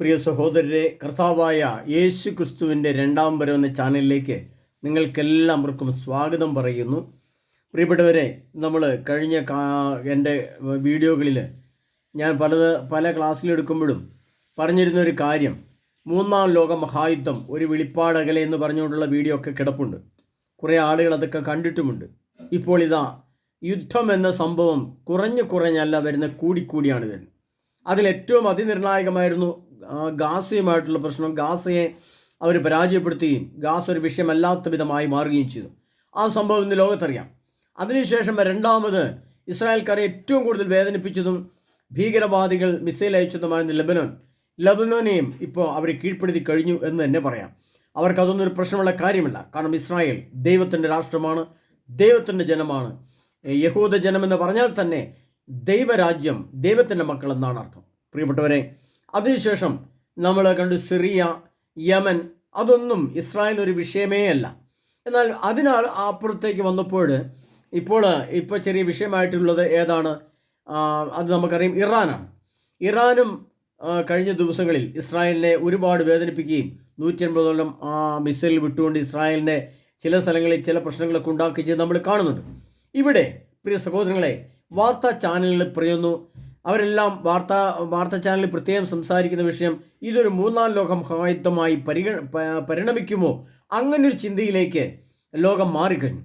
പ്രിയ സഹോദരരെ കർത്താവായ യേശു ക്രിസ്തുവിന്റെ രണ്ടാം എന്ന ചാനലിലേക്ക് നിങ്ങൾക്കെല്ലാവർക്കും സ്വാഗതം പറയുന്നു. പ്രിയപ്പെട്ടവരെ നമ്മൾ കഴിഞ്ഞ എന്റെ വീഡിയോകളിൽ ഞാൻ പലത് പല ക്ലാസ്സിലെടുക്കുമ്പോഴും പറഞ്ഞിരുന്ന ഒരു കാര്യം മൂന്നാം ലോക മഹായുദ്ധം ഒരു വെളിപ്പാടകലെ എന്ന് പറഞ്ഞുകൊണ്ടുള്ള വീഡിയോ ഒക്കെ കിടപ്പുണ്ട്. കുറേ ആളുകൾ അതൊക്കെ കണ്ടിട്ടുമുണ്ട്. ഇപ്പോൾ ഇതാ യുദ്ധം എന്ന സംഭവം കുറഞ്ഞു കുറഞ്ഞല്ല വരുന്ന കൂടിക്കൂടിയാണ് വരുന്നത്. അതിലേറ്റവും അതിനിർണായകമായിരുന്നു ഗാസയുമായിട്ടുള്ള പ്രശ്നം ഗാസയെ അവർ പരാജയപ്പെടുത്തുകയും ഗാസ ഒരു വിഷയമല്ലാത്ത വിധമായി മാറുകയും ചെയ്തു. ആ സംഭവം ഇന്ന് ലോകത്തറിയാം. അതിനുശേഷം രണ്ടാമത് ഇസ്രായേൽക്കാരെ ഏറ്റവും കൂടുതൽ വേദനിപ്പിച്ചതും ഭീകരവാദികൾ മിസൈൽ അയച്ചതുമായിരുന്ന ലെബനോൻ. ലെബനോനെയും ഇപ്പോൾ അവർ കീഴ്പ്പെടുത്തി കഴിഞ്ഞു എന്ന് തന്നെ പറയാം. അവർക്കതൊന്നും ഒരു പ്രശ്നമുള്ള കാര്യമല്ല. കാരണം ഇസ്രായേൽ ദൈവത്തിന്റെ രാഷ്ട്രമാണ് ദൈവത്തിന്റെ ജനമാണ്. യഹൂദ ജനമെന്ന് പറഞ്ഞാൽ തന്നെ ദൈവരാജ്യം ദൈവത്തിന്റെ മക്കൾ എന്നാണ് അർത്ഥം. പ്രിയപ്പെട്ടവരെ അതിനുശേഷം നമ്മൾ കണ്ടു സിറിയ യമൻ അതൊന്നും ഇസ്രായേൽ ഒരു വിഷയമേ അല്ല. എന്നാൽ അതിനാൽ അപ്പുറത്തേക്ക് വന്നപ്പോൾ ഇപ്പോൾ ഇപ്പോൾ ചെറിയ വിഷയമായിട്ടുള്ളത് ഏതാണ്? അത് നമുക്കറിയാം ഇറാനാണ്. ഇറാനും കഴിഞ്ഞ ദിവസങ്ങളിൽ ഇസ്രായേലിനെ ഒരുപാട് വേദനിപ്പിക്കുകയും നൂറ്റി അൻപതോളം മിസൈൽ വിട്ടുകൊണ്ട് ഇസ്രായേലിനെ ചില സ്ഥലങ്ങളിൽ ചില പ്രശ്നങ്ങളൊക്കെ ഉണ്ടാക്കുകയും ചെയ്ത് നമ്മൾ കാണുന്നുണ്ട്. ഇവിടെ പ്രിയ സഹോദരങ്ങളെ വാർത്താ ചാനലുകളിൽ പറയുന്നു അവരെല്ലാം വാർത്താ വാർത്താ ചാനലിൽ പ്രത്യേകം സംസാരിക്കുന്ന വിഷയം ഇതൊരു മൂന്നാം ലോകം മഹായുദ്ധമായി പരിഗണ പരിണമിക്കുമോ? അങ്ങനൊരു ചിന്തയിലേക്ക് ലോകം മാറിക്കഴിഞ്ഞു.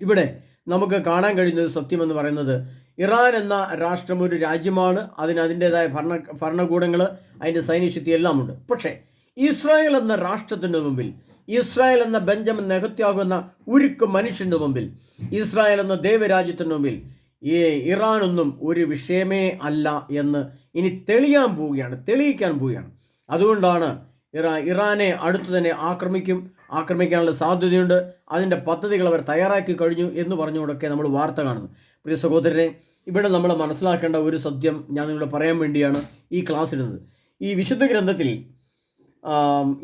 ഇവിടെ നമുക്ക് കാണാൻ കഴിയുന്ന ഒരു സത്യമെന്ന് പറയുന്നത് ഇറാൻ എന്ന രാഷ്ട്രം ഒരു രാജ്യമാണ് അതിന് അതിന്റെതായ ഭരണ ഭരണകൂടങ്ങൾ അതിന്റെ സൈന്യശക്തി എല്ലാം ഉണ്ട് പക്ഷേ ഇസ്രായേൽ എന്ന രാഷ്ട്രത്തിന്റെ മുമ്പിൽ ഇസ്രായേൽ എന്ന ബെഞ്ചമിൻ നെഹത്യാകുന്ന ഉരുക്ക് മനുഷ്യന്റെ മുമ്പിൽ ഇസ്രായേൽ എന്ന ദൈവരാജ്യത്തിന്റെ മുമ്പിൽ ഈ ഇറാനൊന്നും ഒരു വിഷയമേ അല്ല എന്ന് ഇനി തെളിയാൻ പോവുകയാണ് തെളിയിക്കാൻ പോവുകയാണ്. അതുകൊണ്ടാണ് ഇറാ ഇറാനെ അടുത്തു തന്നെ ആക്രമിക്കും ആക്രമിക്കാനുള്ള സാധ്യതയുണ്ട്. അതിന്റെ പദ്ധതികൾ അവർ തയ്യാറാക്കി കഴിഞ്ഞു എന്ന് പറഞ്ഞുകൊണ്ടൊക്കെ നമ്മൾ വാർത്ത കാണുന്നു. പ്രിയ സഹോദരനെ ഇവിടെ നമ്മൾ മനസ്സിലാക്കേണ്ട ഒരു സത്യം ഞാൻ നിങ്ങളോട് പറയാൻ വേണ്ടിയാണ് ഈ ക്ലാസ് ഈ വിശുദ്ധ ഗ്രന്ഥത്തിൽ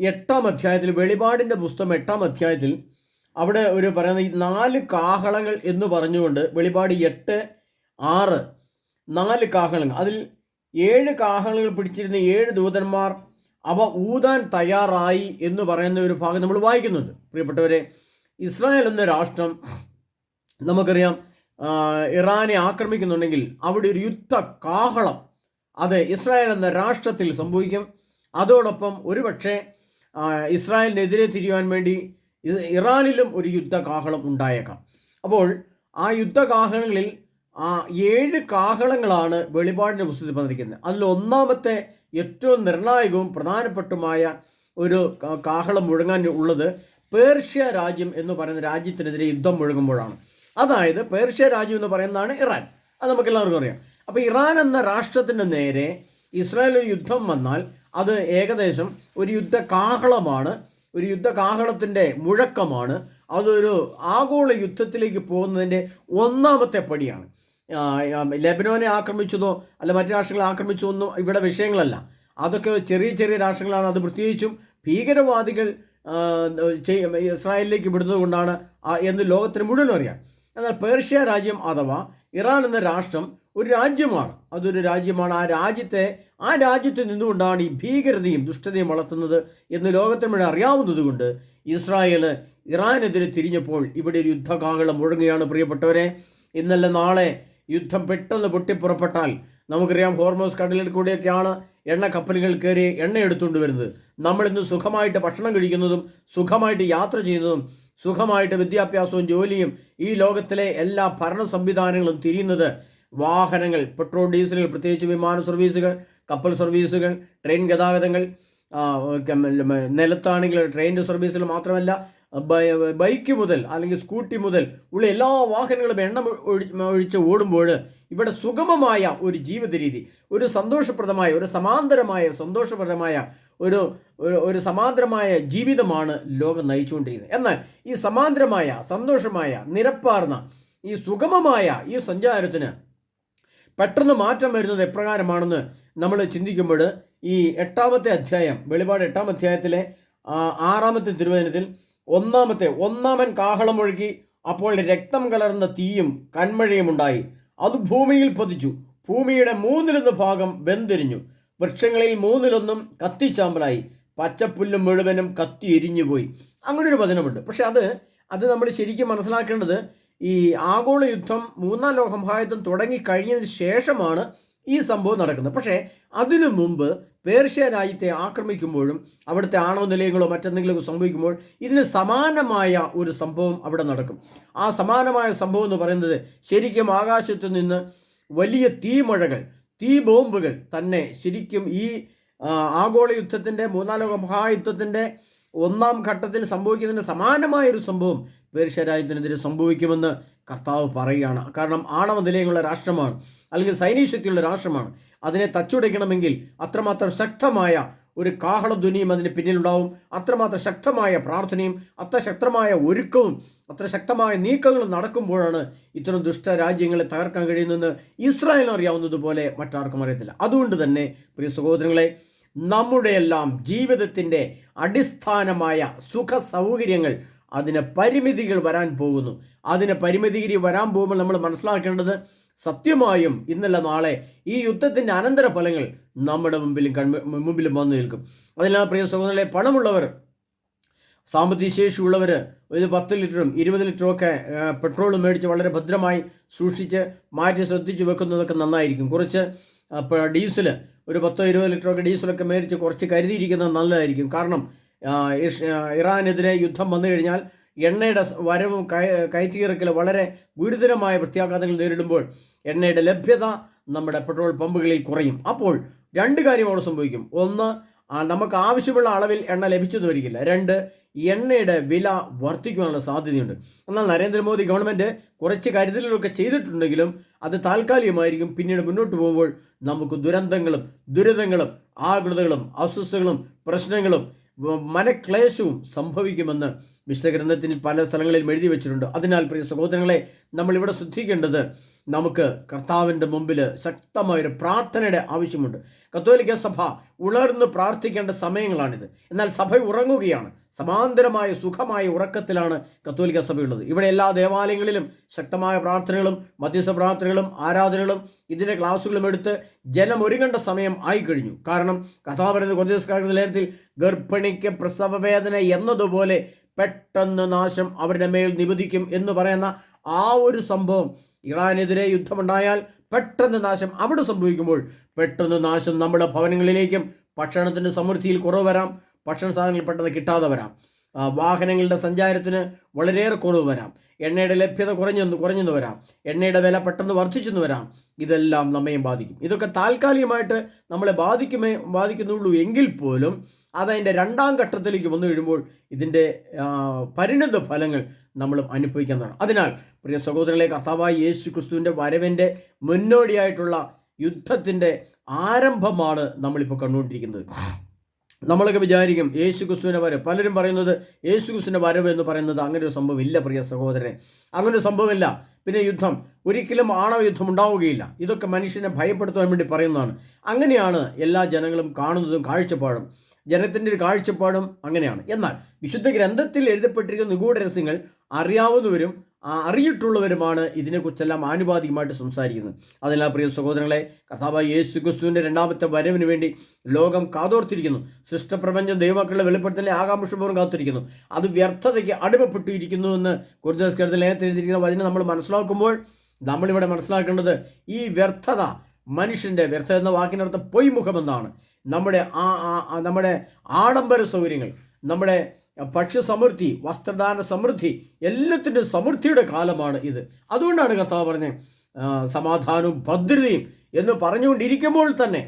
എട്ടാം അധ്യായത്തിൽ വെളിപാടിന്റെ പുസ്തകം എട്ടാം അധ്യായത്തിൽ അവിടെ ഒരു പറയുന്ന ഈ നാല് കാഹളങ്ങൾ എന്ന് പറഞ്ഞുകൊണ്ട് വെളിപാട് എട്ട് ആറ്. നാല് കാഹളങ്ങൾ. അതിൽ ഏഴ് കാഹളങ്ങൾ പിടിച്ചിരുന്ന ഏഴ് ദൂതന്മാർ അവ ഊതാൻ തയ്യാറായി എന്ന് പറയുന്ന ഒരു ഭാഗം നമ്മൾ വായിക്കുന്നുണ്ട്. പ്രിയപ്പെട്ടവരെ ഇസ്രായേൽ എന്ന രാഷ്ട്രം നമുക്കറിയാം ഇറാനെ ആക്രമിക്കുന്നുണ്ടെങ്കിൽ അവിടെ ഒരു യുദ്ധ കാഹളം അത് ഇസ്രായേൽ എന്ന രാഷ്ട്രത്തിൽ സംഭവിക്കും. അതോടൊപ്പം ഒരുപക്ഷെ ഇസ്രായേലിനെതിരെ തിരിയുവാൻ വേണ്ടി ഇ- ഇറാനിലും ഒരു യുദ്ധകാഹളം ഉണ്ടായേക്കാം. അപ്പോൾ ആ യുദ്ധകാഹളങ്ങളിൽ ആ ഏഴ് കാഹളങ്ങളാണ് വെളിപാടിന്റെ പുസ്തകത്തിൽ പറഞ്ഞിരിക്കുന്നത് അതിൽ ഒന്നാമത്തെ ഏറ്റവും നിർണായകവും പ്രധാനപ്പെട്ടുമായ ഒരു കാഹളം മുഴങ്ങാൻ ഉള്ളത് പേർഷ്യ രാജ്യം എന്ന് പറയുന്ന രാജ്യത്തിനെതിരെ യുദ്ധം മുഴങ്ങുമ്പോഴാണ്. അതായത് പേർഷ്യ രാജ്യം എന്ന് പറയുന്നതാണ് ഇറാൻ. അത് നമുക്ക് എല്ലാവർക്കും അറിയാം. അപ്പോൾ ഇറാൻ എന്ന രാഷ്ട്രത്തിന്റെ നേരെ ഇസ്രായേൽ യുദ്ധം വന്നാൽ അത് ഏകദേശം ഒരു യുദ്ധ കാഹളമാണ് ഒരു യുദ്ധകാഹളത്തിന്റെ മുഴക്കമാണ്. അതൊരു ആഗോള യുദ്ധത്തിലേക്ക് പോകുന്നതിന്റെ ഒന്നാമത്തെ പടിയാണ്. ലെബനോനെ ആക്രമിച്ചതോ അല്ല മറ്റു രാഷ്ട്രങ്ങളെ ആക്രമിച്ചോ ഒന്നും ഇവിടെ വിഷയങ്ങളല്ല. അതൊക്കെ ചെറിയ ചെറിയ രാഷ്ട്രങ്ങളാണ്. അത് പ്രത്യേകിച്ചും ഭീകരവാദികൾ ഇസ്രായേലിലേക്ക് വിടുന്നത് കൊണ്ടാണ് എന്ന് ലോകത്തിന് മുഴുവൻ അറിയാം. എന്നാൽ പേർഷ്യ രാജ്യം അഥവാ ഇറാൻ എന്ന രാഷ്ട്രം ഒരു രാജ്യമാണ്. അതൊരു രാജ്യമാണ്. ആ രാജ്യത്തെ ആ രാജ്യത്ത് നിന്നുകൊണ്ടാണ് ഈ ഭീകരതയും ദുഷ്ടതയും വളർത്തുന്നത് എന്ന് ലോകത്തിന് മുഴുവൻ അറിയാവുന്നത് കൊണ്ട് ഇസ്രായേൽ ഇറാനെതിരെ തിരിഞ്ഞപ്പോൾ ഇവിടെ ഒരു യുദ്ധകാഹളം മുഴങ്ങുകയാണ്. പ്രിയപ്പെട്ടവരെ ഇന്നല്ല നാളെ യുദ്ധം പെട്ടെന്ന് പൊട്ടിപ്പുറപ്പെട്ടാൽ നമുക്കറിയാം ഹോർമോസ് കടലിൽ കൂടെയൊക്കെയാണ് എണ്ണ കപ്പലുകൾ കയറി എണ്ണ എടുത്തുകൊണ്ട് വരുന്നത്. നമ്മളിന്ന് സുഖമായിട്ട് ഭക്ഷണം കഴിക്കുന്നതും സുഖമായിട്ട് യാത്ര ചെയ്യുന്നതും സുഖമായിട്ട് വിദ്യാഭ്യാസവും ജോലിയും ഈ ലോകത്തിലെ എല്ലാ ഭരണ സംവിധാനങ്ങളും തിരിയുന്നത് വാഹനങ്ങൾ പെട്രോൾ ഡീസലുകൾ പ്രത്യേകിച്ച് വിമാന സർവീസുകൾ കപ്പൽ സർവീസുകൾ ട്രെയിൻ ഗതാഗതങ്ങൾ നിലത്താണെങ്കിൽ ട്രെയിൻ സർവീസുകൾ മാത്രമല്ല ബൈക്ക് മുതൽ അല്ലെങ്കിൽ സ്കൂട്ടി മുതൽ ഉള്ള എല്ലാ വാഹനങ്ങളും എണ്ണ ഒഴി- ഒഴിച്ച് ഓടുമ്പോൾ ഇവിടെ സുഗമമായ ഒരു ജീവിത രീതി ഒരു സന്തോഷപ്രദമായ ഒരു സമാന്തരമായ സന്തോഷപ്രദമായ ഒരു ഒരു സമാന്തരമായ ജീവിതമാണ് ലോകം നയിച്ചുകൊണ്ടിരിക്കുന്നത്. എന്നാൽ ഈ സമാന്തരമായ സന്തോഷമായ നിരപ്പാർന്ന ഈ സുഗമമായ ഈ സഞ്ചാരത്തിന് പെട്ടെന്ന് മാറ്റം വരുന്നത് എപ്രകാരമാണെന്ന് നമ്മൾ ചിന്തിക്കുമ്പോൾ ഈ എട്ടാമത്തെ അധ്യായം വെളിപാട് എട്ടാം അധ്യായത്തിലെ ആറാമത്തെ തിരുവചനത്തിൽ ഒന്നാമത്തെ ഒന്നാമൻ കാഹളം ഒഴുകി അപ്പോൾ രക്തം കലർന്ന തീയും കന്മഴയും ഉണ്ടായി. അത് ഭൂമിയിൽ പതിച്ചു. ഭൂമിയുടെ മൂന്നിലൊന്ന് ഭാഗം വെന്തിരിഞ്ഞു. വൃക്ഷങ്ങളിൽ മൂന്നിലൊന്നും കത്തിച്ചാമ്പലായി. പച്ചപ്പുല്ലും മുഴുവനും കത്തി എരിഞ്ഞുപോയി. അങ്ങനെ ഒരു വചനമുണ്ട്. പക്ഷെ അത് അത് നമ്മൾ ശരിക്കും മനസ്സിലാക്കേണ്ടത് ഈ ആഗോള യുദ്ധം മൂന്നാം ലോക മഹായുദ്ധം തുടങ്ങിക്കഴിഞ്ഞതിന് ശേഷമാണ് ഈ സംഭവം നടക്കുന്നത്. പക്ഷേ അതിനു മുമ്പ് പേർഷ്യ രാജ്യത്തെ ആക്രമിക്കുമ്പോഴും അവിടുത്തെ ആണവ നിലയങ്ങളോ മറ്റെന്തെങ്കിലുമൊക്കെ സംഭവിക്കുമ്പോൾ ഇതിന് സമാനമായ ഒരു സംഭവം അവിടെ നടക്കും. ആ സമാനമായ സംഭവം എന്ന് പറയുന്നത് ശരിക്കും ആകാശത്ത് നിന്ന് വലിയ തീമഴകൾ തീ ബോംബുകൾ തന്നെ ശരിക്കും ഈ ആഗോള യുദ്ധത്തിന്റെ മൂന്നാം ലോക മഹായുദ്ധത്തിന്റെ ഒന്നാം ഘട്ടത്തിൽ സംഭവിക്കുന്നതിന് സമാനമായ ഒരു സംഭവം പേർഷ്യ രാജ്യത്തിനെതിരെ സംഭവിക്കുമെന്ന് കർത്താവ് പറയുകയാണ്. കാരണം ആണവ നിലയങ്ങളുടെ രാഷ്ട്രമാണ് അല്ലെങ്കിൽ സൈനിക ശക്തിയുള്ള രാഷ്ട്രമാണ്. അതിനെ തച്ചുടയ്ക്കണമെങ്കിൽ അത്രമാത്രം ശക്തമായ ഒരു കാഹളധ്വനിയും അതിന് പിന്നിലുണ്ടാവും. അത്രമാത്രം ശക്തമായ പ്രാർത്ഥനയും അത്ര ശക്തമായ ഒരുക്കവും അത്ര ശക്തമായ നീക്കങ്ങളും നടക്കുമ്പോഴാണ് ഇത്തരം ദുഷ്ട രാജ്യങ്ങളെ തകർക്കാൻ കഴിയുന്നതെന്ന് ഇസ്രായേലിന് അറിയാവുന്നതുപോലെ മറ്റാർക്കും അറിയത്തില്ല. അതുകൊണ്ട് തന്നെ പ്രിയ സഹോദരങ്ങളെ നമ്മുടെയെല്ലാം ജീവിതത്തിന്റെ അടിസ്ഥാനമായ സുഖ സൗകര്യങ്ങൾ അതിന് പരിമിതികൾ വരാൻ പോകുന്നു. അതിന് പരിമിതി വരാൻ പോകുമ്പോൾ നമ്മൾ മനസ്സിലാക്കേണ്ടത് സത്യമായും ഇന്നല്ല നാളെ ഈ യുദ്ധത്തിന്റെ അനന്തര ഫലങ്ങൾ നമ്മുടെ മുമ്പിലും കൺമു മുമ്പിലും വന്നു നിൽക്കും. അതിനാൽ പ്രിയ സഹോദരങ്ങളെ പണമുള്ളവർ സാമ്പത്തിക ശേഷിയുള്ളവർ ഒരു പത്ത് ലിറ്ററും ഇരുപത് ലിറ്ററും ഒക്കെ പെട്രോൾ മേടിച്ച് വളരെ ഭദ്രമായി സൂക്ഷിച്ച് മാറ്റി ശ്രദ്ധിച്ച് വെക്കുന്നതൊക്കെ നന്നായിരിക്കും. കുറച്ച് ഡീസൽ ഒരു പത്തോ ഇരുപത് ലിറ്ററൊക്കെ ഡീസലൊക്കെ മേടിച്ച് കുറച്ച് കരുതിയിരിക്കുന്നത് നല്ലതായിരിക്കും. കാരണം ഇറാനെതിരെ യുദ്ധം വന്നു കഴിഞ്ഞാൽ എണ്ണയുടെ വരവും കയ വളരെ ഗുരുതരമായ പ്രത്യാഘാതങ്ങൾ നേരിടുമ്പോൾ എണ്ണയുടെ ലഭ്യത നമ്മുടെ പെട്രോൾ പമ്പുകളിൽ കുറയും. അപ്പോൾ രണ്ട് കാര്യം അവിടെ സംഭവിക്കും. ഒന്ന് നമുക്ക് ആവശ്യമുള്ള അളവിൽ എണ്ണ ലഭിച്ചെന്ന് വരികില്ല. രണ്ട് എണ്ണയുടെ വില വർദ്ധിക്കുവാനുള്ള സാധ്യതയുണ്ട്. എന്നാൽ നരേന്ദ്രമോദി ഗവൺമെന്റ് കുറച്ച് കരുതലുകളൊക്കെ ചെയ്തിട്ടുണ്ടെങ്കിലും അത് താൽക്കാലികമായിരിക്കും. പിന്നീട് മുന്നോട്ട് പോകുമ്പോൾ നമുക്ക് ദുരന്തങ്ങളും ദുരിതങ്ങളും ആകൃതകളും അസ്വസ്ഥകളും പ്രശ്നങ്ങളും മനക്ലേശവും സംഭവിക്കുമെന്ന് വിശുദ്ധഗ്രന്ഥത്തിൽ പല സ്ഥലങ്ങളിലും എഴുതി വെച്ചിട്ടുണ്ട്. അതിനാൽ പ്രിയ സഹോദരങ്ങളെ നമ്മളിവിടെ ശ്രദ്ധിക്കേണ്ടത് നമുക്ക് കർത്താവിന്റെ മുമ്പിൽ ശക്തമായൊരു പ്രാർത്ഥനയുടെ ആവശ്യമുണ്ട്. കത്തോലിക്ക സഭ ഉണർന്ന് പ്രാർത്ഥിക്കേണ്ട സമയങ്ങളാണിത്. എന്നാൽ സഭ ഉറങ്ങുകയാണ്. സമാന്തരമായ സുഖമായ ഉറക്കത്തിലാണ് കത്തോലിക്ക സഭയുള്ളത് ഇവിടെ എല്ലാ ദേവാലയങ്ങളിലും ശക്തമായ പ്രാർത്ഥനകളും മധ്യസ്ഥ പ്രാർത്ഥനകളും ആരാധനകളും ഇതിന്റെ ക്ലാസ്സുകളും എടുത്ത് ജനം ഒരുങ്ങേണ്ട സമയം ആയിക്കഴിഞ്ഞു. കാരണം കർത്താവ് പറയുന്ന കുറച്ച് ദിവസക്കാരുടെ നേരത്തിൽ ഗർഭിണിക്ക് പ്രസവവേദന എന്നതുപോലെ പെട്ടെന്ന് നാശം അവരുടെ മേൽ നിബദിക്കും എന്ന് പറയുന്ന ആ ഒരു സംഭവം ഇറാനെതിരെ യുദ്ധമുണ്ടായാൽ പെട്ടെന്ന് നാശം അവിടെ സംഭവിക്കുമ്പോൾ പെട്ടെന്ന് നാശം നമ്മുടെ ഭവനങ്ങളിലേക്കും ഭക്ഷണത്തിന്റെ സമൃദ്ധിയിൽ കുറവ് വരാം. ഭക്ഷണ സാധനങ്ങൾ പെട്ടെന്ന് കിട്ടാതെ വരാം. വാഹനങ്ങളുടെ സഞ്ചാരത്തിന് വളരെയേറെ കുറവ് വരാം. എണ്ണയുടെ ലഭ്യത കുറഞ്ഞെന്ന് കുറഞ്ഞെന്ന് വരാം. എണ്ണയുടെ വില പെട്ടെന്ന് വർദ്ധിച്ചെന്ന് വരാം. ഇതെല്ലാം നമ്മയും ബാധിക്കും. ഇതൊക്കെ താൽക്കാലികമായിട്ട് നമ്മളെ ബാധിക്കുമേ ബാധിക്കുന്നുള്ളൂ എങ്കിൽ പോലും അതതിന്റെ രണ്ടാം ഘട്ടത്തിലേക്ക് വന്നു കഴിയുമ്പോൾ ഇതിന്റെ പരിണിത ഫലങ്ങൾ നമ്മൾ അനുഭവിക്കുന്നതാണ് അതിനാൽ പ്രിയ സഹോദരങ്ങളെ കർത്താവായ യേശു ക്രിസ്തുവിന്റെ വരവിന്റെ മുന്നോടിയായിട്ടുള്ള യുദ്ധത്തിന്റെ ആരംഭമാണ് നമ്മളിപ്പോൾ കണ്ടുകൊണ്ടിരിക്കുന്നത്. നമ്മളൊക്കെ വിചാരിക്കും യേശു ക്രിസ്തുവിന്റെ വരവ്. പലരും പറയുന്നത് യേശു ക്രിസ്തുവിന്റെ വരവ് എന്ന് പറയുന്നത് അങ്ങനെ ഒരു സംഭവം ഇല്ല പ്രിയ സഹോദരനെ. അങ്ങനെ ഒരു സംഭവമില്ല. പിന്നെ യുദ്ധം. ഒരിക്കലും ആണവ യുദ്ധം ഉണ്ടാവുകയില്ല. ഇതൊക്കെ മനുഷ്യനെ ഭയപ്പെടുത്താൻ വേണ്ടി പറയുന്നതാണ്. അങ്ങനെയാണ് എല്ലാ ജനങ്ങളും കാണുന്നതും കാഴ്ചപ്പാടും. ജനത്തിന്റെ ഒരു കാഴ്ചപ്പാടും അങ്ങനെയാണ്. എന്നാൽ വിശുദ്ധ ഗ്രന്ഥത്തിൽ എഴുതപ്പെട്ടിരിക്കുന്ന നിഗൂഢ രഹസ്യങ്ങൾ അറിയാവുന്നവരും അറിയിട്ടുള്ളവരുമാണ് ഇതിനെക്കുറിച്ചെല്ലാം ആനുപാതികമായിട്ട് സംസാരിക്കുന്നത്. അതിനാൽ പ്രിയ സഹോദരങ്ങളെ കർത്താവായ യേശു ക്രിസ്തുവിന്റെ രണ്ടാമത്തെ വരവിന് വേണ്ടി ലോകം കാതോർത്തിരിക്കുന്നു. സൃഷ്ടപ്രപഞ്ചം ദൈവമക്കളുടെ വെളിപ്പെടുത്തലിനെ ആകാംക്ഷപൂർവം കാത്തിരിക്കുന്നു. അത് വ്യർത്ഥതയ്ക്ക് അടിമപ്പെട്ടിരിക്കുന്നു എന്ന് കുരുദസ്കരത്തിൽ നേരത്തെ എഴുതിയിരിക്കുന്ന വചനം നമ്മൾ മനസ്സിലാക്കുമ്പോൾ നമ്മളിവിടെ മനസ്സിലാക്കേണ്ടത് ഈ വ്യർത്ഥത മനുഷ്യന്റെ വ്യർത്ഥത എന്ന വാക്കിനർത്ഥം പൊയ്മുഖമെന്നാണ്. നമ്മുടെ ആ നമ്മുടെ ആഡംബര സൗകര്യങ്ങൾ നമ്മുടെ ഭക്ഷ്യ സമൃദ്ധി വസ്ത്രദാന സമൃദ്ധി എല്ലാത്തിന്റെ സമൃദ്ധിയുടെ കാലമാണ് ഇത്. അതുകൊണ്ടാണ് കർത്താവ് പറഞ്ഞത് സമാധാനവും ഭദ്രതയും എന്ന് പറഞ്ഞുകൊണ്ടിരിക്കുമ്പോൾ തന്നെ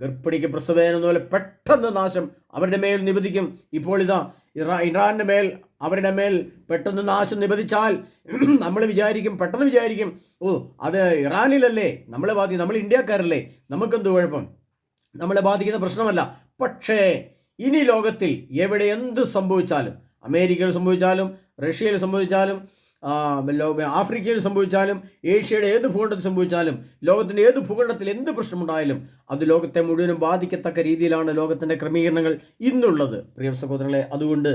ഗർഭിണിക്ക് പ്രസവേദന പോലെ പെട്ടെന്ന് നാശം അവരുടെ മേൽ നിബദിക്കും ഇപ്പോൾ ഇതാ ഇറാ ഇറാന്റെ മേൽ അവരുടെ മേൽ പെട്ടെന്ന് നാശം നിബദിച്ചാൽ നമ്മൾ വിചാരിക്കും പെട്ടെന്ന് വിചാരിക്കും ഓ അത് ഇറാനിലല്ലേ നമ്മളെ ബാധിക്കും നമ്മൾ ഇന്ത്യക്കാരല്ലേ നമുക്കെന്ത് കുഴപ്പം? നമ്മളെ ബാധിക്കുന്ന പ്രശ്നമല്ല. പക്ഷേ ഇനി ലോകത്തിൽ എവിടെ എന്ത് സംഭവിച്ചാലും അമേരിക്കയിൽ സംഭവിച്ചാലും റഷ്യയിൽ സംഭവിച്ചാലും ആഫ്രിക്കയിൽ സംഭവിച്ചാലും ഏഷ്യയുടെ ഏത് ഭൂഖണ്ഡത്തിൽ സംഭവിച്ചാലും ലോകത്തിന്റെ ഏത് ഭൂഖണ്ഡത്തിൽ എന്ത് പ്രശ്നമുണ്ടായാലും അത് ലോകത്തെ മുഴുവനും ബാധിക്കത്തക്ക രീതിയിലാണ് ലോകത്തിന്റെ ക്രമീകരണങ്ങൾ ഇന്നുള്ളത്. പ്രിയ സഹോദരങ്ങളെ അതുകൊണ്ട്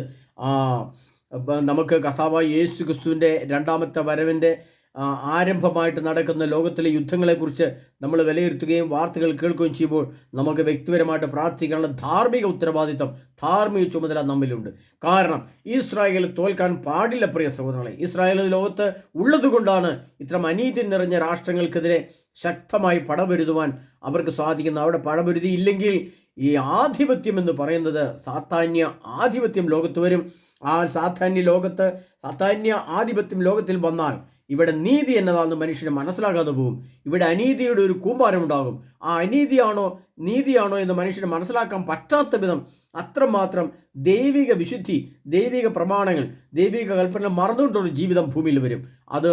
നമുക്ക് കഥാബായി യേശു ക്രിസ്തുവിന്റെ രണ്ടാമത്തെ വരവിന്റെ ആരംഭമായിട്ട് നടക്കുന്ന ലോകത്തിലെ യുദ്ധങ്ങളെക്കുറിച്ച് നമ്മൾ വിലയിരുത്തുകയും വാർത്തകൾ കേൾക്കുകയും ചെയ്യുമ്പോൾ നമുക്ക് വ്യക്തിപരമായിട്ട് പ്രാർത്ഥിക്കാനുള്ള ധാർമ്മിക ഉത്തരവാദിത്തം ധാർമ്മിക ചുമതല നമ്മിലുണ്ട്. കാരണം ഇസ്രായേൽ തോൽക്കാൻ പാടില്ല പ്രിയ സഹോദരങ്ങളെ. ഇസ്രായേൽ ലോകത്ത് ഉള്ളതുകൊണ്ടാണ് ഇത്തരം അനീതി നിറഞ്ഞ രാഷ്ട്രങ്ങൾക്കെതിരെ ശക്തമായി പടപൊരുതുവാൻ അവർക്ക് സാധിക്കുന്നു അവിടെ പടപൊരുതി ഇല്ലെങ്കിൽ ഈ ആധിപത്യം എന്ന് പറയുന്നത് സാത്താന്യ ആധിപത്യം ലോകത്ത് വരും. ആ സാധാന്യ ലോകത്ത് സാധാന്യ ആധിപത്യം ലോകത്തിൽ വന്നാൽ ഇവിടെ നീതി എന്നതാണെന്ന് മനുഷ്യന് മനസ്സിലാകാതെ പോകും. ഇവിടെ അനീതിയുടെ ഒരു കൂമ്പാരമുണ്ടാകും ആ അനീതിയാണോ നീതിയാണോ എന്ന് മനുഷ്യന് മനസ്സിലാക്കാൻ പറ്റാത്ത വിധം അത്രമാത്രം ദൈവിക വിശുദ്ധി ദൈവിക പ്രമാണങ്ങൾ ദൈവിക കൽപ്പന മറന്നുകൊണ്ടുള്ള ജീവിതം ഭൂമിയിൽ വരും. അത്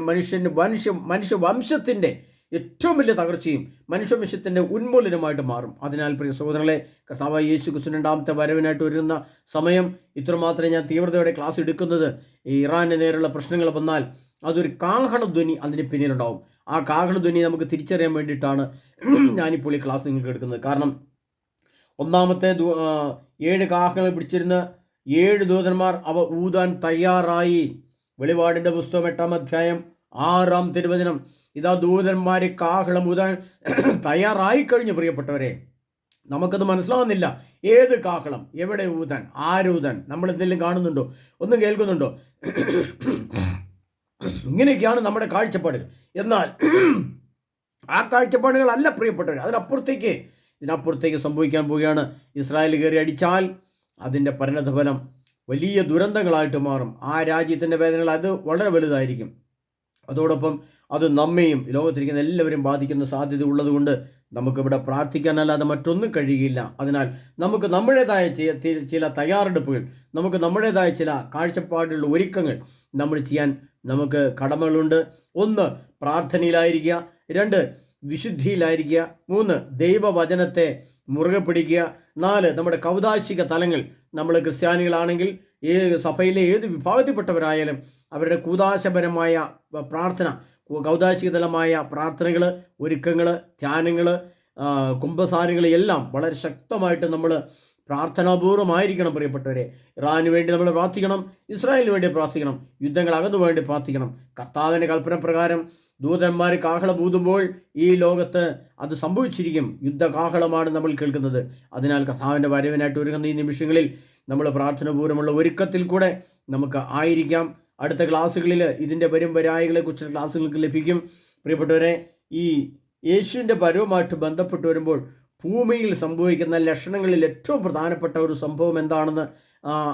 മനുഷ്യന് മനുഷ്യ മനുഷ്യ വംശത്തിന്റെ ഏറ്റവും വലിയ തകർച്ചയും മനുഷ്യവംശത്തിന്റെ ഉന്മൂലനമായിട്ട് മാറും. അതിനാൽ പ്രിയ സഹോദരങ്ങളെ കർത്താവ് യേശു ക്രിസ്തു രണ്ടാമത്തെ വരവിനായിട്ട് വരുന്ന സമയം ഇത്രമാത്രം ഞാൻ തീവ്രതയോടെ ക്ലാസ് എടുക്കുന്നത്. ഈ ഇറാന് നേരെയുള്ള പ്രശ്നങ്ങൾ വന്നാൽ അതൊരു കാഹളധ്വനി അതിന് പിന്നിലുണ്ടാവും. ആ കാഹളധ്വനി നമുക്ക് തിരിച്ചറിയാൻ വേണ്ടിയിട്ടാണ് ഞാനിപ്പോൾ ഈ ക്ലാസ് നിങ്ങൾക്ക് എടുക്കുന്നത്. കാരണം ഒന്നാമത്തെ ഏഴ് കാഹളങ്ങൾ പിടിച്ചിരുന്ന ഏഴ് ദൂതന്മാർ അവ ഊതാൻ തയ്യാറായി. വെളിപാടിന്റെ പുസ്തകം എട്ടാം അധ്യായം ആറാം തിരുവചനം. ഇതാ ദൂതന്മാരെ കാഹളം ഉദാൻ തയ്യാറായി കഴിഞ്ഞു പ്രിയപ്പെട്ടവരെ. നമുക്കത് മനസ്സിലാവുന്നില്ല. ഏത് കാഹളം? എവിടെ ഊതൻ? ആരൂതാൻ നമ്മൾ എന്തെങ്കിലും കാണുന്നുണ്ടോ? ഒന്നും കേൾക്കുന്നുണ്ടോ? ഇങ്ങനെയൊക്കെയാണ് നമ്മുടെ കാഴ്ചപ്പാടുകൾ. എന്നാൽ ആ കാഴ്ചപ്പാടുകളല്ല പ്രിയപ്പെട്ടവർ അതിനപ്പുറത്തേക്ക് ഇതിനപ്പുറത്തേക്ക് സംഭവിക്കാൻ പോവുകയാണ്. ഇസ്രായേൽ കയറി അടിച്ചാൽ അതിന്റെ പരിണതഫലം വലിയ ദുരന്തങ്ങളായിട്ട് മാറും. ആ രാജ്യത്തിന്റെ വേദനകൾ അത് വളരെ വലുതായിരിക്കും. അതോടൊപ്പം അത് നമ്മെയും ലോകത്തിരിക്കുന്ന എല്ലാവരും ബാധിക്കുന്ന സാധ്യത ഉള്ളതുകൊണ്ട് നമുക്കിവിടെ പ്രാർത്ഥിക്കാനല്ലാതെ മറ്റൊന്നും കഴിയുകയില്ല. അതിനാൽ നമുക്ക് നമ്മുടേതായ ചില തയ്യാറെടുപ്പുകൾ നമുക്ക് നമ്മുടേതായ ചില കാഴ്ചപ്പാടുള്ള ഒരുക്കങ്ങൾ നമ്മൾ ചെയ്യാൻ നമുക്ക് കടമകളുണ്ട്. ഒന്ന് പ്രാർത്ഥനയിലായിരിക്കുക. രണ്ട് വിശുദ്ധിയിലായിരിക്കുക. മൂന്ന് ദൈവവചനത്തെ മുറുകെ പിടിക്കുക. നാല് നമ്മുടെ കൗതാശിക തലങ്ങൾ നമ്മൾ ക്രിസ്ത്യാനികളാണെങ്കിൽ ഏത് സഭയിലെ ഏത് വിഭാഗത്തിൽപ്പെട്ടവരായാലും അവരുടെ കൂതാശപരമായ പ്രാർത്ഥന കൗതാശികതലമായ പ്രാർത്ഥനകൾ ഒരുക്കങ്ങൾ ധ്യാനങ്ങൾ കുംഭസാരങ്ങൾ എല്ലാം വളരെ ശക്തമായിട്ട് നമ്മൾ പ്രാർത്ഥനാപൂർവമായിരിക്കണം പ്രിയപ്പെട്ടവരെ. ഇറാനു വേണ്ടി നമ്മൾ പ്രാർത്ഥിക്കണം ഇസ്രായേലിന് വേണ്ടി പ്രാർത്ഥിക്കണം യുദ്ധങ്ങൾ അകന്നു വേണ്ടി പ്രാർത്ഥിക്കണം. കർത്താവിന്റെ കൽപ്പന പ്രകാരം ദൂതന്മാർ കാഹളം ഊതുമ്പോൾ ഈ ലോകത്ത് അത് സംഭവിച്ചിരിക്കും. യുദ്ധ കാഹളമാണ് നമ്മൾ കേൾക്കുന്നത്. അതിനാൽ കർത്താവിന്റെ വരവിനായിട്ട് ഒരുങ്ങുന്ന ഈ നിമിഷങ്ങളിൽ നമ്മൾ പ്രാർത്ഥനാപൂർവമുള്ള ഒരുക്കത്തിൽ കൂടെ നമുക്ക് ആയിരിക്കാം. അടുത്ത ക്ലാസ്സുകളിൽ ഇതിന്റെ വരും വരായികളെക്കുറിച്ച് ക്ലാസ്സുകൾക്ക് ലഭിക്കും. പ്രിയപ്പെട്ടവരെ ഈ യേശുവിന്റെ പരവുമായിട്ട് ബന്ധപ്പെട്ട് വരുമ്പോൾ ഭൂമിയിൽ സംഭവിക്കുന്ന ലക്ഷണങ്ങളിൽ ഏറ്റവും പ്രധാനപ്പെട്ട ഒരു സംഭവം എന്താണെന്ന്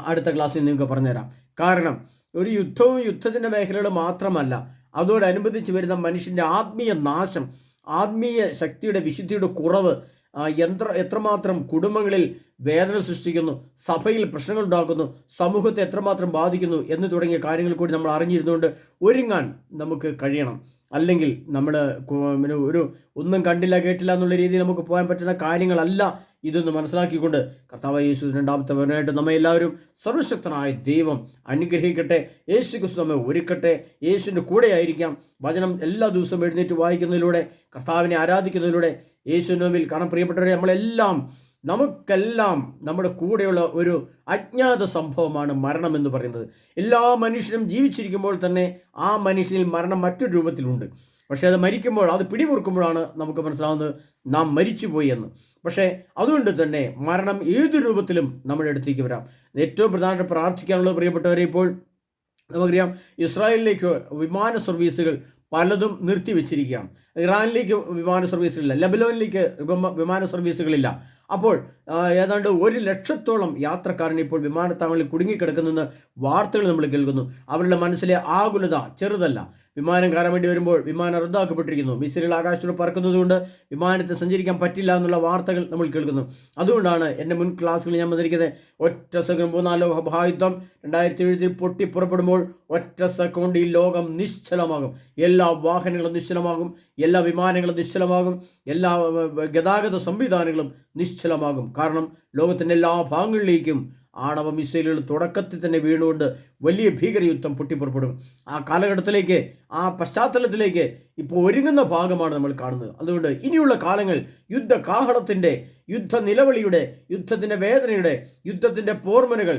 അടുത്ത ക്ലാസ്സിൽ നിങ്ങൾക്ക് പറഞ്ഞുതരാം. കാരണം ഒരു യുദ്ധവും യുദ്ധത്തിന്റെ മേഖലകൾ മാത്രമല്ല അതോടനുബന്ധിച്ച് വരുന്ന മനുഷ്യന്റെ ആത്മീയ നാശം ആത്മീയ ശക്തിയുടെ വിശുദ്ധിയുടെ കുറവ് യന്ത്ര എത്രമാത്രം കുടുംബങ്ങളിൽ വേദന സൃഷ്ടിക്കുന്നു സഭയിൽ പ്രശ്നങ്ങൾ ഉണ്ടാക്കുന്നു സമൂഹത്തെ എത്രമാത്രം ബാധിക്കുന്നു എന്ന് തുടങ്ങിയ കാര്യങ്ങൾ കൂടി നമ്മൾ അറിഞ്ഞിരുന്നുകൊണ്ട് ഒരുങ്ങാൻ നമുക്ക് കഴിയണം. അല്ലെങ്കിൽ നമ്മൾ ഒരു ഒന്നും കണ്ടില്ല കേട്ടില്ല എന്നുള്ള രീതിയിൽ നമുക്ക് പോകാൻ പറ്റുന്ന കാര്യങ്ങളല്ല ഇതൊന്ന് മനസ്സിലാക്കിക്കൊണ്ട് കർത്താവ് യേശു രണ്ടാമത്തെ വരനായിട്ട് നമ്മെ എല്ലാവരും സർവശക്തനായ ദൈവം അനുഗ്രഹിക്കട്ടെ യേശു ക്രിസ്തു നമ്മെ ഒരുക്കട്ടെ യേശുവിന്റെ കൂടെ ആയിരിക്കാം വചനം എല്ലാ ദിവസവും എഴുന്നേറ്റ് വായിക്കുന്നതിലൂടെ കർത്താവിനെ ആരാധിക്കുന്നതിലൂടെ മുമ്പിൽ കാരണം പ്രിയപ്പെട്ടവരെ നമ്മളെല്ലാം നമുക്കെല്ലാം നമ്മുടെ കൂടെയുള്ള ഒരു അജ്ഞാത സംഭവമാണ് മരണം എന്ന് പറയുന്നത്. എല്ലാ മനുഷ്യനും ജീവിച്ചിരിക്കുമ്പോൾ തന്നെ ആ മനുഷ്യനിൽ മരണം മറ്റൊരു രൂപത്തിലുണ്ട്. പക്ഷേ അത് മരിക്കുമ്പോൾ അത് പിടിമുറുക്കുമ്പോഴാണ് നമുക്ക് മനസ്സിലാവുന്നത് നാം മരിച്ചുപോയി എന്ന്. പക്ഷേ അതുകൊണ്ട് തന്നെ മരണം ഏത് രൂപത്തിലും നമ്മുടെ അടുത്തേക്ക് വരാം. ഏറ്റവും പ്രധാനപ്പെട്ട പ്രാർത്ഥിക്കാനുള്ള പ്രിയപ്പെട്ടവരെ ഇപ്പോൾ നമുക്കറിയാം ഇസ്രായേലിലേക്ക് വിമാന സർവീസുകൾ പലതും നിർത്തിവെച്ചിരിക്കുകയാണ് ഇറാനിലേക്ക് വിമാന സർവീസുകളില്ല ലബനോനിലേക്ക് വിമാന സർവീസുകളില്ല. അപ്പോൾ ഏതാണ്ട് ഒരു ലക്ഷത്തോളം യാത്രക്കാരൻ ഇപ്പോൾ വിമാനത്താവളങ്ങളിൽ കുടുങ്ങിക്കിടക്കുന്നെന്ന് വാർത്തകൾ നമ്മൾ കേൾക്കുന്നു. അവരുടെ മനസ്സിലെ ആകുലത ചെറുതല്ല. വിമാനം കയറാൻ വേണ്ടി വരുമ്പോൾ വിമാനം റദ്ദാക്കപ്പെട്ടിരിക്കുന്നു. മിസൈലുകൾ ആകാശത്തോട് പറക്കുന്നതുകൊണ്ട് വിമാനത്തിൽ സഞ്ചരിക്കാൻ പറ്റില്ല എന്നുള്ള വാർത്തകൾ നമ്മൾ കേൾക്കുന്നു. അതുകൊണ്ടാണ് എന്റെ മുൻ ക്ലാസ്സുകളിൽ ഞാൻ വന്നിരിക്കുന്നത് ഒറ്റ സെക്കൻഡ് മൂന്നാലോ മഹായുദ്ധം രണ്ടായിരത്തി എഴുപതിൽ പൊട്ടി പുറപ്പെടുമ്പോൾ ഒറ്റ സെക്കൻഡ് ഈ ലോകം നിശ്ചലമാകും. എല്ലാ വാഹനങ്ങളും നിശ്ചലമാകും എല്ലാ വിമാനങ്ങളും നിശ്ചലമാകും എല്ലാ ഗതാഗത സംവിധാനങ്ങളും നിശ്ചലമാകും. കാരണം ലോകത്തിന്റെ എല്ലാ ഭാഗങ്ങളിലേക്കും ആണവ മിസൈലുകൾ തുടക്കത്തിൽ തന്നെ വീണുകൊണ്ട് വലിയ ഭീകരയുദ്ധം പൊട്ടിപ്പുറപ്പെടും. ആ കാലഘട്ടത്തിലേക്ക് ആ പശ്ചാത്തലത്തിലേക്ക് ഇപ്പോൾ ഒരുങ്ങുന്ന ഭാഗമാണ് നമ്മൾ കാണുന്നത്. അതുകൊണ്ട് ഇനിയുള്ള കാലങ്ങൾ യുദ്ധ കാഹളത്തിന്റെ യുദ്ധ നിലവിളിയുടെ യുദ്ധത്തിന്റെ വേദനയുടെ യുദ്ധത്തിന്റെ പോർമനുകൾ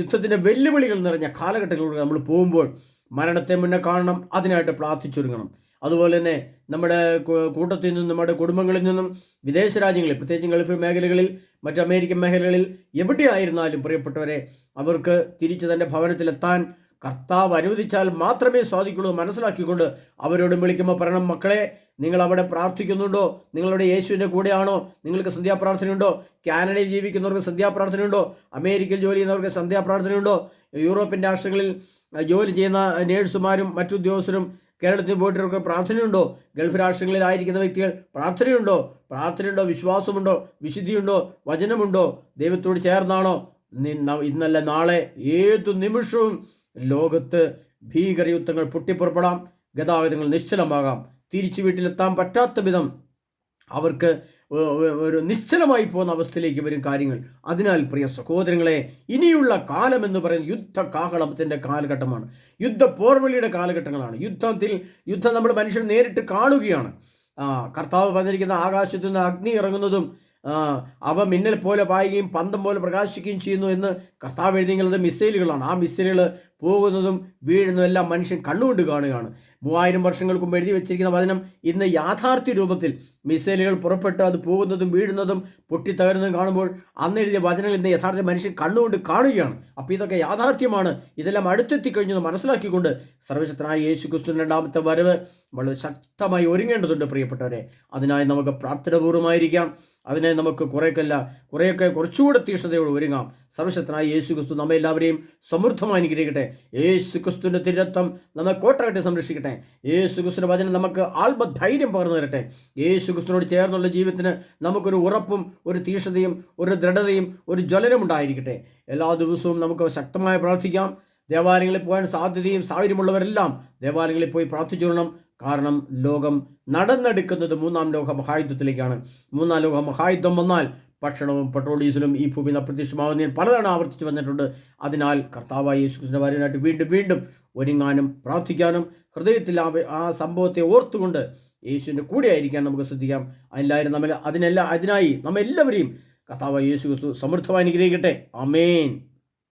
യുദ്ധത്തിന്റെ വെല്ലുവിളികൾ നിറഞ്ഞ കാലഘട്ടങ്ങളിലൂടെ നമ്മൾ പോകുമ്പോൾ മരണത്തെ മുന്നേ കാണണം അതിനായിട്ട് പ്രാർത്ഥിച്ചൊരുങ്ങണം. അതുപോലെ തന്നെ നമ്മുടെ കൂട്ടത്തിൽ നിന്നും നമ്മുടെ കുടുംബങ്ങളിൽ നിന്നും വിദേശ രാജ്യങ്ങളിൽ പ്രത്യേകിച്ച് ഗൾഫ് മേഖലകളിൽ മറ്റ് അമേരിക്കൻ മേഖലകളിൽ എവിടെയായിരുന്നാലും പ്രിയപ്പെട്ടവരെ അവർക്ക് തിരിച്ച് തന്റെ ഭവനത്തിലെത്താൻ കർത്താവ് അനുവദിച്ചാൽ മാത്രമേ സാധിക്കുള്ളൂ മനസ്സിലാക്കിക്കൊണ്ട് അവരോടും വിളിക്കുമ്പോൾ പറയണം മക്കളെ നിങ്ങൾ അവിടെ പ്രാർത്ഥിക്കുന്നുണ്ടോ? നിങ്ങളുടെ യേശുവിന്റെ കൂടെയാണോ? നിങ്ങൾക്ക് സന്ധ്യാപ്രാർത്ഥനയുണ്ടോ? കാനഡയിൽ ജീവിക്കുന്നവർക്ക് സന്ധ്യാപ്രാർത്ഥനയുണ്ടോ? അമേരിക്കയിൽ ജോലി ചെയ്യുന്നവർക്ക് സന്ധ്യാപ്രാർത്ഥനയുണ്ടോ? യൂറോപ്യൻ രാഷ്ട്രങ്ങളിൽ ജോലി ചെയ്യുന്ന നേഴ്സുമാരും മറ്റു ഉദ്യോഗസ്ഥരും കേരളത്തിൽ പോയിട്ടവർക്ക് പ്രാർത്ഥനയുണ്ടോ? ഗൾഫ് രാഷ്ട്രങ്ങളിലായിരിക്കുന്ന വ്യക്തികൾ പ്രാർത്ഥനയുണ്ടോ? പ്രാർത്ഥനയുണ്ടോ? വിശ്വാസമുണ്ടോ? വിശുദ്ധിയുണ്ടോ? വചനമുണ്ടോ? ദൈവത്തോട് ചേർന്നാണോ? ഇന്നല്ല നാളെ ഏതു നിമിഷവും ലോകത്ത് ഭീകരയുദ്ധങ്ങൾ പൊട്ടിപ്പുറപ്പെടാം. ഗതാഗതങ്ങൾ നിശ്ചലമാകാം. തിരിച്ചു വീട്ടിലെത്താൻ പറ്റാത്ത വിധം അവർക്ക് ഒരു നിശ്ചലമായി പോകുന്ന അവസ്ഥയിലേക്ക് വരും കാര്യങ്ങൾ. അതിനാൽ പ്രിയ സഹോദരങ്ങളെ ഇനിയുള്ള കാലം എന്ന് പറയുന്നത് യുദ്ധ കാഹളത്തിന്റെ കാലഘട്ടമാണ്. യുദ്ധ പോർവലിയുടെ കാലഘട്ടങ്ങളാണ്. യുദ്ധത്തിൽ യുദ്ധം നമ്മൾ മനുഷ്യർ നേരിട്ട് കാണുകയാണ്. കർത്താവ് പറഞ്ഞിരിക്കുന്ന ആകാശത്തു നിന്ന് അഗ്നി ഇറങ്ങുന്നതും അവ മിന്നൽ പോലെ പായുകയും പന്തം പോലെ പ്രകാശിക്കുകയും ചെയ്യുന്നു എന്ന് കർത്താവ് എഴുതിയത് മിസൈലുകളാണ് ആ മിസൈലുകൾ പോകുന്നതും വീഴുന്നതും എല്ലാം മനുഷ്യൻ കണ്ണുകൊണ്ട് കാണുകയാണ്. മൂവായിരം വർഷങ്ങൾക്ക് എഴുതി വെച്ചിരിക്കുന്ന വചനം ഇന്ന് യാഥാർത്ഥ്യ രൂപത്തിൽ മിസൈലുകൾ പുറപ്പെട്ട് അത് പോകുന്നതും വീഴുന്നതും പൊട്ടിത്തകരുന്നതും കാണുമ്പോൾ അന്ന് എഴുതിയ വചനങ്ങൾ ഇന്ന് യഥാർത്ഥ മനുഷ്യൻ കണ്ണുകൊണ്ട് കാണുകയാണ്. അപ്പോൾ ഇതൊക്കെ യാഥാർത്ഥ്യമാണ്. ഇതെല്ലാം അടുത്തെത്തി കഴിഞ്ഞത് മനസ്സിലാക്കിക്കൊണ്ട് സർവശക്തനായ യേശു ക്രിസ്തു രണ്ടാമത്തെ വരവ് വളരെ ശക്തമായി ഒരുങ്ങേണ്ടതുണ്ട് പ്രിയപ്പെട്ടവരെ. അതിനായി നമുക്ക് പ്രാർത്ഥനാപൂർവമായിരിക്കാം അതിനെ നമുക്ക് കുറേക്കല്ല കുറേയൊക്കെ കുറച്ചുകൂടെ തീക്ഷ്ണതയോട് ഒരുങ്ങാം. സർവശക്തനായ യേശു ക്രിസ്തു നമ്മെ എല്ലാവരെയും സമൃദ്ധമായി അനുഗ്രഹിക്കട്ടെ. യേശു ക്രിസ്തുവിന്റെ തിരത്വം നമ്മെ കോട്ടകട്ടെ സംരക്ഷിക്കട്ടെ. യേശു ക്രിസ്തുവിന്റെ വചനം നമുക്ക് ആത്മധൈര്യം പകർന്നു തരട്ടെ. യേശു ക്രിസ്തുവിനോട് ചേർന്നുള്ള ജീവിതത്തിന് നമുക്കൊരു ഉറപ്പും ഒരു തീഷ്ണതയും ഒരു ദൃഢതയും ഒരു ജ്വലനം ഉണ്ടായിരിക്കട്ടെ. എല്ലാ ദിവസവും നമുക്ക് ശക്തമായി പ്രാർത്ഥിക്കാം. ദേവാലയങ്ങളിൽ പോകാൻ സാധ്യതയും സാഹചര്യമുള്ളവരെല്ലാം ദേവാലയങ്ങളിൽ പോയി പ്രാർത്ഥിച്ചുകൊള്ളണം. കാരണം ലോകം നടന്നെടുക്കുന്നത് മൂന്നാം ലോക മഹായുദ്ധത്തിലേക്കാണ്. മൂന്നാം ലോക മഹായുദ്ധം വന്നാൽ ഭക്ഷണവും പെട്രോൾ ഡീസലും ഈ ഭൂമി അപ്രത്യക്ഷമാകുന്ന ഞാൻ പലതവണ ആവർത്തിച്ച് വന്നിട്ടുണ്ട്. അതിനാൽ കർത്താവായ യേശുക്രിസ്തുവിന്റെ ഭാര്യനായിട്ട് വീണ്ടും വീണ്ടും ഒരുങ്ങാനും പ്രാർത്ഥിക്കാനും ഹൃദയത്തിൽ ആ സംഭവത്തെ ഓർത്തുകൊണ്ട് യേശുവിന്റെ കൂടെ ആയിരിക്കാൻ നമുക്ക് ശ്രദ്ധിക്കാം. അതിലായിരുന്നു നമ്മൾ അതിനെല്ലാം അതിനായി നമ്മെല്ലാവരെയും കർത്താവായ യേശുക്രിസ്തു സമൃദ്ധമായി അനുഗ്രഹിക്കട്ടെ. അമേൻ